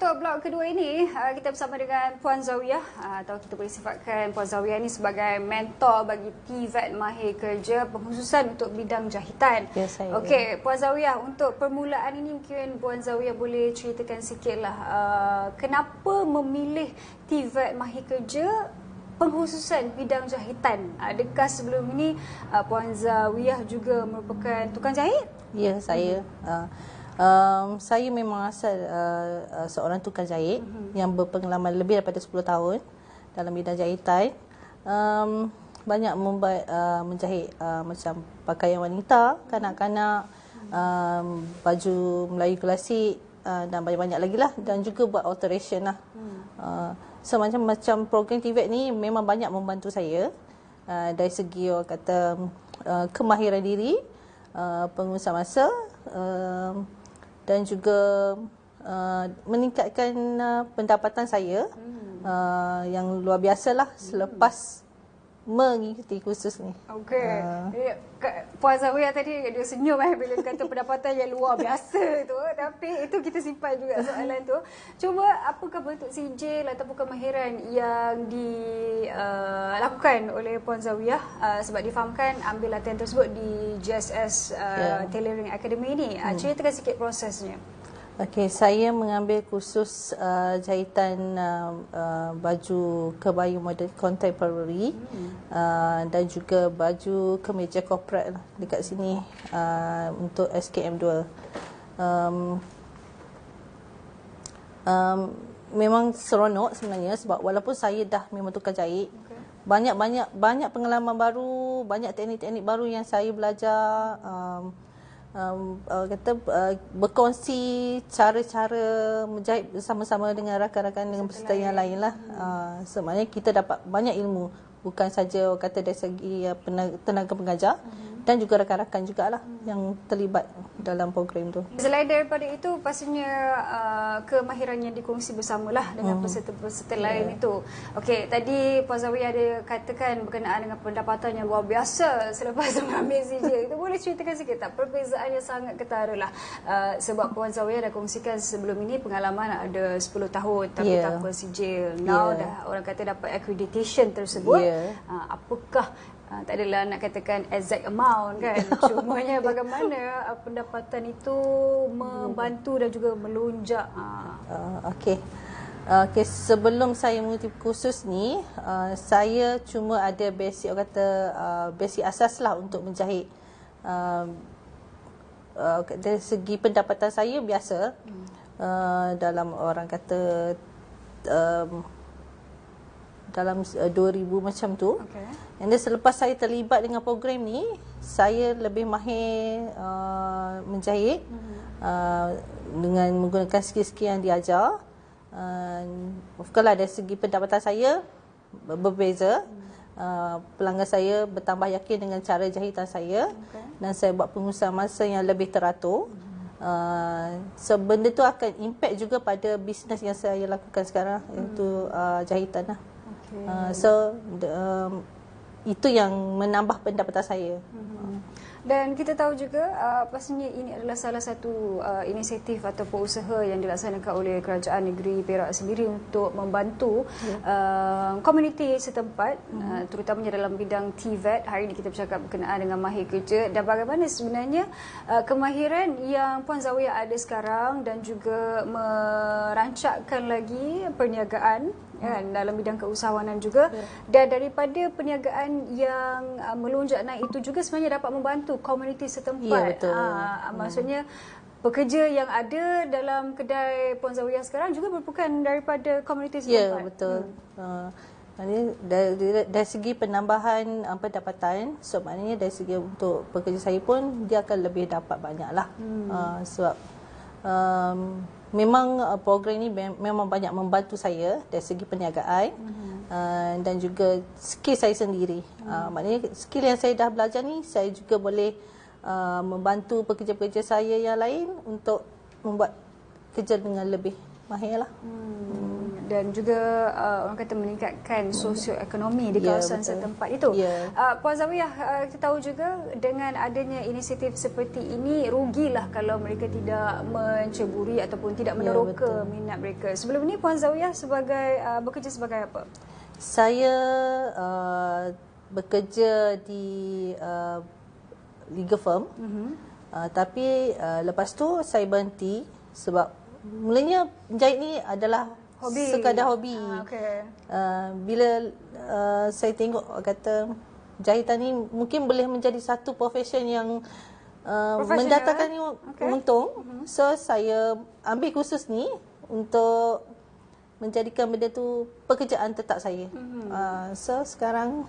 untuk blok kedua ini uh, kita bersama dengan Puan Zawiyah uh, atau kita boleh sifatkan Puan Zawiyah ini sebagai mentor bagi TVET Mahir Kerja pengkhususan untuk bidang jahitan. Ya, saya. Okey, Puan Zawiyah untuk permulaan ini mungkin Puan Zawiyah boleh ceritakan sikitlah uh, kenapa memilih TVET Mahir Kerja pengkhususan bidang jahitan. Adakah sebelum ini uh, Puan Zawiyah juga merupakan tukang jahit? Ya, saya. Uh, Um, saya memang asal uh, uh, seorang tukang jahit mm-hmm. yang berpengalaman lebih daripada 10 tahun dalam bidang jahitan. Um, banyak membuat uh, menjahit uh, macam pakaian wanita, kanak-kanak, um, baju Melayu klasik uh, dan banyak-banyak lagi lah dan juga buat alteration lah. Mm. Uh, so macam macam program TVET ni memang banyak membantu saya uh, dari segi orang kata uh, kemahiran diri, uh, pengurusan masa, uh, dan juga uh, meningkatkan uh, pendapatan saya hmm. uh, yang luar biasa lah selepas mengikuti kursus ni. Okey. Uh. Puan Zawiyah tadi dia senyum eh bila kata pendapatan yang luar biasa tu. Tapi itu kita simpan juga soalan tu. Cuba apakah bentuk sijil ataupun kemahiran yang dilakukan uh, oleh Puan Zawiyah uh, sebab difahamkan ambil latihan tersebut di GSS uh, yeah. Tailoring Academy ni. Uh, hmm. Ceritakan sikit prosesnya. Okey, saya mengambil kursus uh, jahitan uh, uh, baju kebaya modern contemporary hmm. uh, dan juga baju kemeja corporate lah dekat sini uh, untuk SKM 2. Um, um, memang seronok sebenarnya sebab walaupun saya dah memang tukar jahit, banyak-banyak okay. banyak pengalaman baru, banyak teknik-teknik baru yang saya belajar um, um, uh, kata uh, berkongsi cara-cara menjahit bersama-sama dengan rakan-rakan dengan peserta yang lain lah. Hmm. Uh, sebenarnya kita dapat banyak ilmu bukan saja kata dari segi uh, tenaga pengajar. Hmm dan juga rakan-rakan jugalah hmm. yang terlibat dalam program tu. Selain daripada itu pastinya uh, kemahiran yang dikongsi bersamalah dengan hmm. peserta-peserta yeah. lain itu. Okey, tadi Puan Zawi ada katakan berkenaan dengan pendapatan yang luar biasa selepas mengambil CJ. itu boleh ceritakan sikit tak perbezaan yang sangat ketara lah. Uh, sebab Puan Zawi ada kongsikan sebelum ini pengalaman ada 10 tahun tapi yeah. tanpa CJ. Now yeah. dah orang kata dapat accreditation tersebut. Yeah. Uh, apakah Uh, tak adalah nak katakan exact amount kan. Cumanya bagaimana uh, pendapatan itu membantu dan juga melonjak. Uh. Uh, Okey. Okay, sebelum saya mengikuti kursus ni, uh, saya cuma ada basic orang kata uh, basic asas lah untuk menjahit. Uh, uh, dari segi pendapatan saya biasa hmm. uh, dalam orang kata um, dalam uh, 2000 macam tu. Okay. And then selepas saya terlibat dengan program ni, saya lebih mahir uh, menjahit mm-hmm. uh, dengan menggunakan skill-skill yang diajar. Uh, of course lah dari segi pendapatan saya berbeza. Mm-hmm. Uh, pelanggan saya bertambah yakin dengan cara jahitan saya okay. dan saya buat pengusahaan masa yang lebih teratur. Mm-hmm. Uh, so benda tu akan impact juga pada bisnes yang saya lakukan sekarang mm-hmm. iaitu uh, jahitan lah. Okay. Uh, so um, itu yang menambah pendapatan saya. Mm-hmm. Dan kita tahu juga uh, pastinya ini adalah salah satu uh, inisiatif ataupun usaha yang dilaksanakan oleh kerajaan negeri Perak sendiri untuk membantu yeah. uh, komuniti setempat mm-hmm. uh, terutamanya dalam bidang TVET. Hari ini kita bercakap berkenaan dengan mahir kerja dan bagaimana sebenarnya uh, kemahiran yang Puan Zawiyah ada sekarang dan juga merancakkan lagi perniagaan kan dalam bidang keusahawanan juga yeah. dan daripada perniagaan yang uh, melonjak naik itu juga sebenarnya dapat membantu komuniti setempat. Ya betul. Uh, hmm. maksudnya pekerja yang ada dalam kedai Puan Zawiyah sekarang juga merupakan daripada komuniti setempat. Ya betul. Hmm. Uh, dari, dari segi penambahan uh, pendapatan so maknanya dari segi untuk pekerja saya pun dia akan lebih dapat banyaklah hmm. uh, sebab um, memang uh, program ini memang banyak membantu saya dari segi perniagaan mm-hmm. uh, dan juga skill saya sendiri. Mm-hmm. Uh, maknanya skill yang saya dah belajar ni saya juga boleh uh, membantu pekerja-pekerja saya yang lain untuk membuat kerja dengan lebih mahir lah. Mm. Dan juga uh, orang kata meningkatkan sosioekonomi di Ya, kawasan betul. setempat itu. Ya. Uh, Puan Zawiyah, uh, kita tahu juga dengan adanya inisiatif seperti ini rugilah kalau mereka tidak menceburi ataupun tidak Ya, meneroka betul. minat mereka. Sebelum ini Puan Zawiyah sebagai uh, bekerja sebagai apa? Saya uh, bekerja di uh, legal firm. Mm-hmm. Uh, tapi uh, lepas tu saya berhenti sebab mulanya menjahit ni adalah Hobi. sekadar hobi. Ah, okey. Uh, bila uh, saya tengok kata jahitan ni mungkin boleh menjadi satu profession yang uh, mendatangkan okay. Untung. So saya ambil kursus ni untuk menjadikan benda tu pekerjaan tetap saya. Mm-hmm. Uh, so sekarang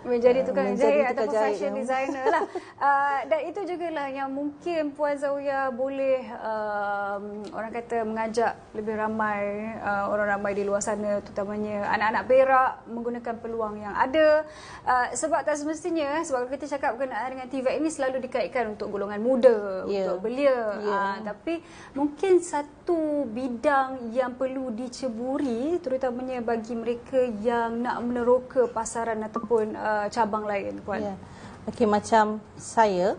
Menjadi tukang jahit menjadi ataupun tukang jahit fashion yang- designer lah. Uh, dan itu juga lah yang mungkin Puan Zawiyah boleh um, orang kata mengajak lebih ramai uh, orang ramai di luar sana terutamanya anak-anak perak menggunakan peluang yang ada. Uh, sebab tak semestinya sebab kalau kita cakap berkenaan dengan TVET ini selalu dikaitkan untuk golongan muda, Ya. untuk belia. Ya. Uh, tapi mungkin satu bidang yang perlu diceburi terutamanya bagi mereka yang nak meneroka pasaran ataupun uh, cabang lain puan. Ya. Okey macam saya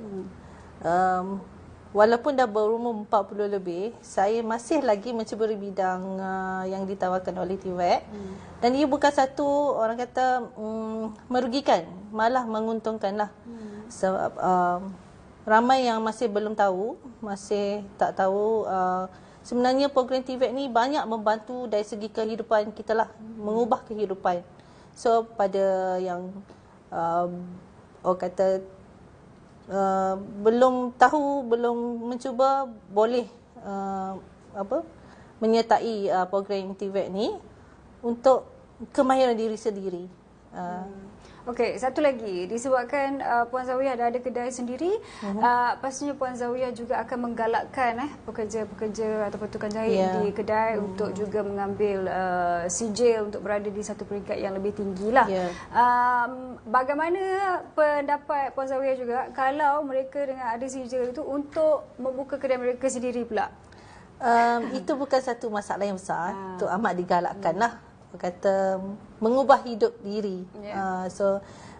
um, walaupun dah berumur 40 lebih, saya masih lagi menceburi bidang uh, yang ditawarkan oleh TVET. Hmm. Dan ia bukan satu orang kata um, merugikan, malah menguntungkan lah. Hmm. Sebab um, ramai yang masih belum tahu, masih tak tahu uh, sebenarnya program TVET ni banyak membantu dari segi kehidupan kita lah, mengubah kehidupan. So pada yang uh, orang kata uh, belum tahu, belum mencuba, boleh uh, apa menyertai uh, program TVET ni untuk kemahiran diri sendiri. Uh, Okey, satu lagi disebabkan uh, Puan Zawiyah dah ada kedai sendiri, uh-huh. uh, pastinya Puan Zawiyah juga akan menggalakkan eh pekerja-pekerja ataupun tukang jahit Ya. di kedai hmm. untuk juga mengambil uh, sijil untuk berada di satu peringkat yang lebih tinggi lah. Ya. Um, bagaimana pendapat Puan Zawiyah juga kalau mereka dengan ada sijil itu untuk membuka kedai mereka sendiri pula? um, itu bukan satu masalah yang besar. Itu amat digalakkan lah. Kata mengubah hidup diri. Ya. Uh, so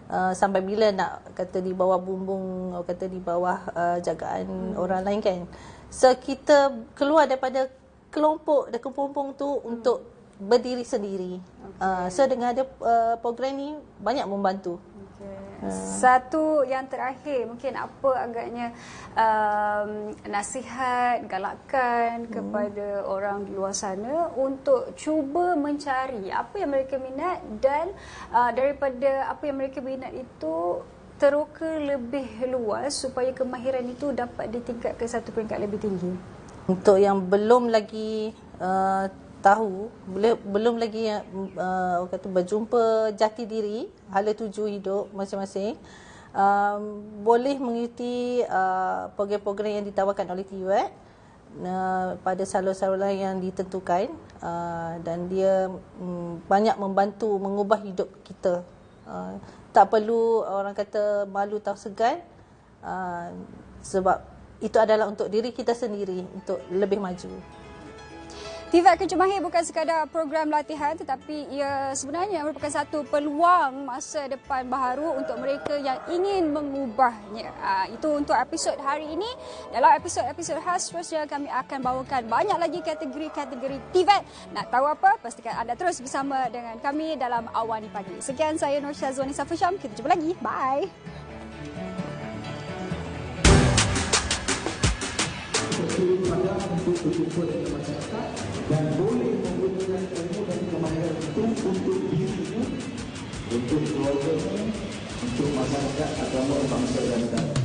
uh, sampai bila nak kata di bawah bumbung, orang kata di bawah uh, jagaan orang lain kan. So kita keluar daripada kelompok dan kepompong tu untuk berdiri sendiri. Uh, so dengan ada uh, program ni banyak membantu. Okay. Satu yang terakhir mungkin apa agaknya um, nasihat, galakan kepada orang di luar sana untuk cuba mencari apa yang mereka minat dan uh, daripada apa yang mereka minat itu teroka lebih luas supaya kemahiran itu dapat ditingkat ke satu peringkat lebih tinggi. Untuk yang belum lagi uh, tahu, belum lagi yang uh, kata berjumpa jati diri, hala tuju hidup masing-masing, um, boleh mengikuti uh, program-program yang ditawarkan oleh TWET uh, pada salur-saluran yang ditentukan uh, dan dia um, banyak membantu mengubah hidup kita. Uh, tak perlu orang kata malu atau segan uh, sebab itu adalah untuk diri kita sendiri untuk lebih maju. TVET Kerja Mahir bukan sekadar program latihan tetapi ia sebenarnya merupakan satu peluang masa depan baharu untuk mereka yang ingin mengubahnya. Uh, itu untuk episod hari ini. Dalam episod-episod khas seterusnya kami akan bawakan banyak lagi kategori-kategori TVET. Nak tahu apa? Pastikan anda terus bersama dengan kami dalam Awani Pagi. Sekian saya Nur Syazwani Safusham. Kita jumpa lagi. Bye. Pada untuk berjumpa dengan masyarakat dan boleh menggunakan ilmu dan kemahiran itu untuk dirinya, untuk keluarganya, untuk masyarakat agama bangsa dan negara.